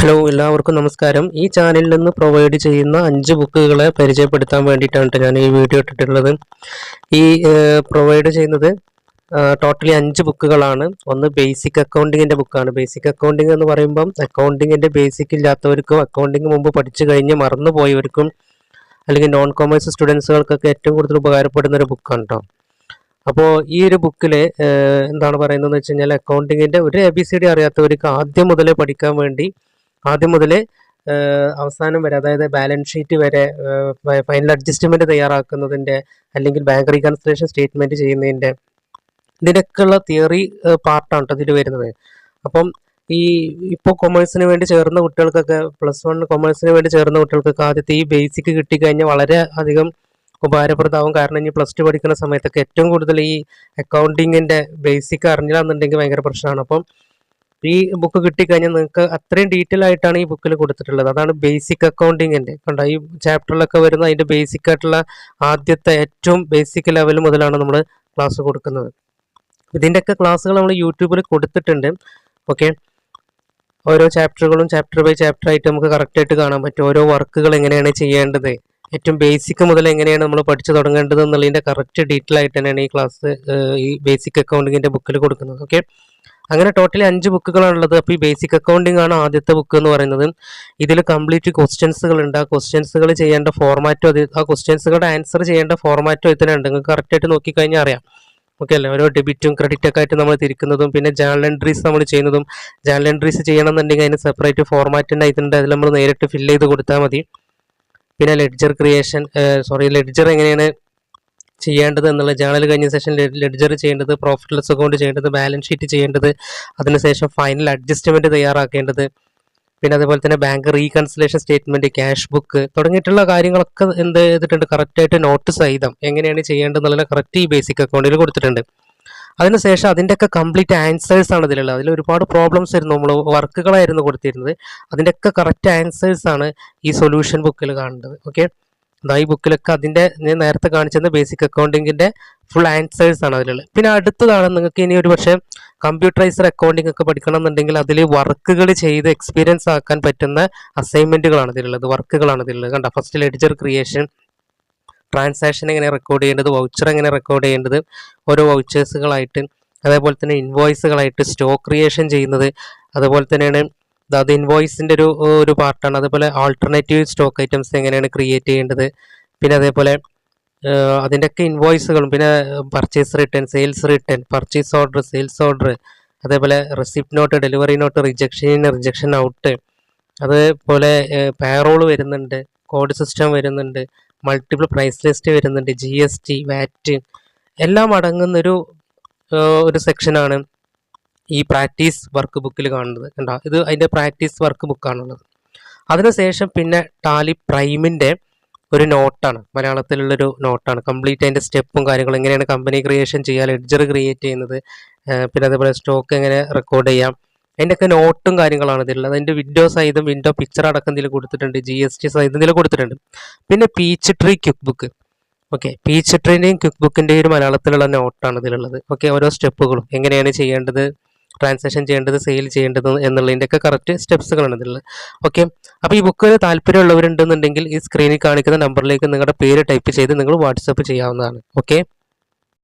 Hello എല്ലാവർക്കും നമസ്കാരം. ഈ ചാനലിൽ നിന്ന് പ്രൊവൈഡ് ചെയ്യുന്ന അഞ്ച് ബുക്കുകളെ പരിചയപ്പെടുത്താൻ വേണ്ടിയിട്ടാണ് ഞാൻ ഈ വീഡിയോ ഇട്ടിട്ടുള്ളത്. ഈ പ്രൊവൈഡ് ചെയ്യുന്നത് ടോട്ടലി അഞ്ച് ബുക്കുകളാണ്. ഒന്ന് ബേസിക് അക്കൗണ്ടിങ്ങിന്റെ ബുക്കാണ് ബേസിക് അക്കൗണ്ടിങ് എന്ന് പറയുമ്പം അക്കൗണ്ടിങ്ങിന്റെ ബേസിക് ഇല്ലാത്തവർക്കും അക്കൗണ്ടിങ് മുമ്പ് പഠിച്ചു കഴിഞ്ഞ് മറന്നു പോയവർക്കും അല്ലെങ്കിൽ നോൺ കോമേഴ്സ് സ്റ്റുഡൻസുകൾക്കൊക്കെ ഏറ്റവും കൂടുതൽ ഉപകാരപ്പെടുന്ന ഒരു ബുക്കാണ് കേട്ടോ അപ്പോൾ ഈ ഒരു ബുക്കിൽ എന്താണ് പറയുന്നതെന്ന് വെച്ച് കഴിഞ്ഞാൽ അക്കൗണ്ടിങ്ങിന്റെ ഒരു എ ബി സി ഡി അറിയാത്തവർക്ക് ആദ്യം മുതലേ പഠിക്കാൻ വേണ്ടി ആദ്യം മുതൽ അവസാനം വരെ അതായത് ബാലൻസ് ഷീറ്റ് വരെ ഫൈനൽ അഡ്ജസ്റ്റ്മെന്റ് തയ്യാറാക്കുന്നതിന്റെ അല്ലെങ്കിൽ ബാങ്ക് റീകൺസിലേഷൻ സ്റ്റേറ്റ്മെന്റ് ചെയ്യുന്നതിന്റെ ഇതിനൊക്കെയുള്ള തിയറി പാർട്ടാണ് കേട്ടോ ഇതിൽ വരുന്നത്. അപ്പം ഈ ഇപ്പോൾ കൊമേഴ്സിന് വേണ്ടി ചേർന്ന കുട്ടികൾക്കൊക്കെ പ്ലസ് വൺ കൊമേഴ്സിന് വേണ്ടി ചേർന്ന കുട്ടികൾക്കൊക്കെ ആദ്യത്തെ ഈ ബേസിക് കിട്ടിക്കഴിഞ്ഞാൽ വളരെ അധികം ഉപകാരപ്രദമാവും. കാരണം ഇനി പ്ലസ് ടു പഠിക്കുന്ന സമയത്തൊക്കെ ഏറ്റവും കൂടുതൽ ഈ അക്കൗണ്ടിങ്ങിന്റെ ബേസിക് അറിഞ്ഞില്ലാന്നുണ്ടെങ്കിൽ ഭയങ്കര പ്രശ്നമാണ്. അപ്പം ഈ ബുക്ക് കിട്ടിക്കഴിഞ്ഞാൽ നിങ്ങൾക്ക് അത്രയും ഡീറ്റെയിൽ ആയിട്ടാണ് ഈ ബുക്കിൽ കൊടുത്തിട്ടുള്ളത്. അതാണ് ബേസിക് അക്കൗണ്ടിങ്ങിന്റെ കണ്ട ഈ ചാപ്റ്ററിലൊക്കെ വരുന്ന അതിന്റെ ബേസിക് ആയിട്ടുള്ള ആദ്യത്തെ ഏറ്റവും ബേസിക് ലെവൽ മുതലാണ് നമ്മൾ ക്ലാസ് കൊടുക്കുന്നത്. ഇതിന്റെയൊക്കെ ക്ലാസ്സുകൾ നമ്മൾ യൂട്യൂബിൽ കൊടുത്തിട്ടുണ്ട്. ഓക്കെ ഓരോ ചാപ്റ്ററുകളും ചാപ്റ്റർ ബൈ ചാപ്റ്റർ ആയിട്ട് നമുക്ക് കറക്റ്റായിട്ട് കാണാൻ പറ്റും. ഓരോ വർക്കുകൾ എങ്ങനെയാണ് ചെയ്യേണ്ടത്? ഏറ്റവും ബേസിക് മുതൽ എങ്ങനെയാണ് നമ്മൾ പഠിച്ചു തുടങ്ങേണ്ടത് എന്നുള്ളതിന്റെ കറക്റ്റ് ഡീറ്റെയിൽ ആയിട്ട് തന്നെയാണ് ഈ ക്ലാസ് ഈ ബേസിക് അക്കൗണ്ടിങ്ങിന്റെ ബുക്കിൽ കൊടുക്കുന്നത്. ഓക്കെ അങ്ങനെ ടോട്ടലി അഞ്ച് ബുക്കുകളാണുള്ളത്. അപ്പോൾ ഈ ബേസിക് അക്കൗണ്ടിംഗ് ആണ് ആദ്യത്തെ ബുക്ക് എന്ന് പറയുന്നത്. ഇതിൽ കംപ്ലീറ്റ് ക്വസ്റ്റ്യൻസുകൾ ഉണ്ട്. ആ ക്വസ്റ്റ്യൻസുകൾ ചെയ്യേണ്ട ഫോർമാറ്റോ അത് ആ ക്വസ്റ്റ്യൻസുകളുടെ ആൻസർ ചെയ്യേണ്ട ഫോർമാറ്റും ഇതിനുണ്ട് നിങ്ങൾക്ക് കറക്റ്റായിട്ട് നോക്കിക്കഴിഞ്ഞാൽ അറിയാം. ഓക്കെ അല്ലേ? ഓരോ ഡെബിറ്റും ക്രെഡിറ്റ് ഒക്കെ ആയിട്ട് നമ്മൾ തിരിക്കുന്നതും പിന്നെ ജേണൽ എൻട്രീസ് നമ്മൾ ചെയ്യുന്നതും ജേണൽ എൻട്രീസ് ചെയ്യണം എന്നുണ്ടെങ്കിൽ അതിന് സെപ്പറേറ്റ് ഫോർമാറ്റ് ഉണ്ട് ഇതിന്റെ അതിൽ നമ്മൾ നേരിട്ട് ഫില്ല് ചെയ്ത് കൊടുത്താൽ മതി. പിന്നെ ലെഡ്ജർ ക്രിയേഷൻ സോറി ലെഡ്ജർ എങ്ങനെയാണ് ചെയ്യേണ്ടത് എന്നുള്ള ജേണൽ കഴിഞ്ഞ സെഷൻ ലെഡ്ജർ ചെയ്യേണ്ടത് പ്രോഫിറ്റ് ലെസ് അക്കൗണ്ട് ചെയ്യേണ്ടത് ബാലൻസ് ഷീറ്റ് ചെയ്യേണ്ടത് അതിനുശേഷം ഫൈനൽ അഡ്ജസ്റ്റ്മെന്റ് തയ്യാറാക്കേണ്ടത്. പിന്നെ അതേപോലെ തന്നെ bank reconciliation statement cash book തുടങ്ങിയിട്ടുള്ള കാര്യങ്ങളൊക്കെ എന്ത് ചെയ്തിട്ടുണ്ട്? കറക്റ്റായിട്ട് നോട്ട് സഹിതം എങ്ങനെയാണ് ചെയ്യേണ്ടതെന്നുള്ള കറക്റ്റ് ഈ ബേസിക് അക്കൗണ്ടിൽ കൊടുത്തിട്ടുണ്ട്. അതിനുശേഷം അതിന്റെയൊക്കെ കംപ്ലീറ്റ് ആൻസേഴ്സ് ആണ് ഇതിലുള്ളത്. അതിൽ ഒരുപാട് പ്രോബ്ലംസ് ആയിരുന്നു. നമ്മൾ വർക്കുകളായിരുന്നു കൊടുത്തിരുന്നത്. അതിന്റെയൊക്കെ കറക്റ്റ് ആൻസേഴ്സ് ആണ് ഈ സൊല്യൂഷൻ ബുക്കിൽ കാണേണ്ടത് ഓക്കെ അതാ ഈ ബുക്കിലൊക്കെ അതിന്റെ ഞാൻ നേരത്തെ കാണിച്ചത് ബേസിക് അക്കൗണ്ടിങ്ങിന്റെ ഫുൾ ആൻസേഴ്സ് ആണ് അതിലുള്ളത്. പിന്നെ അടുത്തതാണ് നിങ്ങൾക്ക് ഇനി ഒരു പക്ഷേ കമ്പ്യൂട്ടറൈസർ അക്കൗണ്ടിംഗ് ഒക്കെ പഠിക്കണം എന്നുണ്ടെങ്കിൽ അതിൽ വർക്കുകൾ ചെയ്ത് എക്സ്പീരിയൻസ് ആക്കാൻ പറ്റുന്ന അസൈൻമെന്റുകളാണ് ഇതിലുള്ളത് വർക്കുകളാണ് ഇതിലുള്ളത് കണ്ട? ഫസ്റ്റ് ലെഡ്ജർ ക്രിയേഷൻ ട്രാൻസാക്ഷൻ എങ്ങനെ റെക്കോർഡ് ചെയ്യേണ്ടത് വൗച്ചർ എങ്ങനെ റെക്കോർഡ് ചെയ്യേണ്ടത് ഓരോ വൗച്ചേഴ്സുകളായിട്ട് അതേപോലെ തന്നെ ഇൻവോയ്സുകളായിട്ട് സ്റ്റോക്ക് ക്രിയേഷൻ ചെയ്യുന്നത് അതുപോലെ തന്നെയാണ് അത് ഇൻവോയ്സിന്റെ ഒരു ഒരു പാർട്ടാണ്. അതുപോലെ ആൾട്ടർനേറ്റീവ് സ്റ്റോക്ക് ഐറ്റംസ് എങ്ങനെയാണ് ക്രിയേറ്റ് ചെയ്യേണ്ടത്. പിന്നെ അതേപോലെ അതിന്റെയൊക്കെ ഇൻവോയ്സുകളും പിന്നെ purchase return sales return purchase order sales order അതേപോലെ receipt note delivery note rejection rejection out അതേപോലെ പേറോൾ വരുന്നുണ്ട് കോഡ് സിസ്റ്റം വരുന്നുണ്ട് മൾട്ടിപ്പിൾ പ്രൈസ് ലിസ്റ്റ് വരുന്നുണ്ട് ജി എസ് ടി വാറ്റ് എല്ലാം അടങ്ങുന്നൊരു ഒരു സെക്ഷനാണ് ഈ പ്രാക്ടീസ് വർക്ക് ബുക്കിൽ കാണുന്നത്. കണ്ട? ഇത് അതിന്റെ പ്രാക്ടീസ് വർക്ക് ബുക്കാണുള്ളത് അതിനുശേഷം പിന്നെ ടാലി പ്രൈമിന്റെ ഒരു നോട്ടാണ്. മലയാളത്തിലുള്ളൊരു നോട്ടാണ്. കംപ്ലീറ്റ് അതിന്റെ സ്റ്റെപ്പും കാര്യങ്ങളും എങ്ങനെയാണ് കമ്പനി ക്രിയേഷൻ ചെയ്യുക ലെഡ്ജർ ക്രിയേറ്റ് ചെയ്യുന്നത് പിന്നെ അതേപോലെ സ്റ്റോക്ക് എങ്ങനെ റെക്കോർഡ് ചെയ്യാം അതിന്റെയൊക്കെ നോട്ടും കാര്യങ്ങളാണ് ഇതിലുള്ളത്. അതിന്റെ വിൻഡോ സൈതും വിൻഡോ പിക്ചർ അടക്കം ഇതിൽ കൊടുത്തിട്ടുണ്ട്. ജി എസ് ടി സൈതും ഇതിൽ കൊടുത്തിട്ടുണ്ട്. പിന്നെ Peachtree quick book okay പീച്ച് ട്രീന്റെയും ക്യുക്ക് ബുക്കിന്റെയും ഒരു മലയാളത്തിലുള്ള നോട്ടാണ് ഇതിലുള്ളത്. ഓക്കെ ഓരോ സ്റ്റെപ്പുകളും എങ്ങനെയാണ് ചെയ്യേണ്ടത്? ട്രാൻസാക്ഷൻ ചെയ്യേണ്ടത് സെയിൽ ചെയ്യേണ്ടത് എന്നുള്ളതിന്റെയൊക്കെ കറക്റ്റ് സ്റ്റെപ്സുകളാണ് ഇതിലുള്ളത് ഓക്കെ അപ്പോൾ ഈ ബുക്കിന് താല്പര്യമുള്ളവരുണ്ടെന്നുണ്ടെങ്കിൽ ഈ സ്ക്രീനിൽ കാണിക്കുന്ന നമ്പറിലേക്ക് നിങ്ങളുടെ പേര് ടൈപ്പ് ചെയ്ത് നിങ്ങൾ വാട്സപ്പ് ചെയ്യാവുന്നതാണ്. ഓക്കെ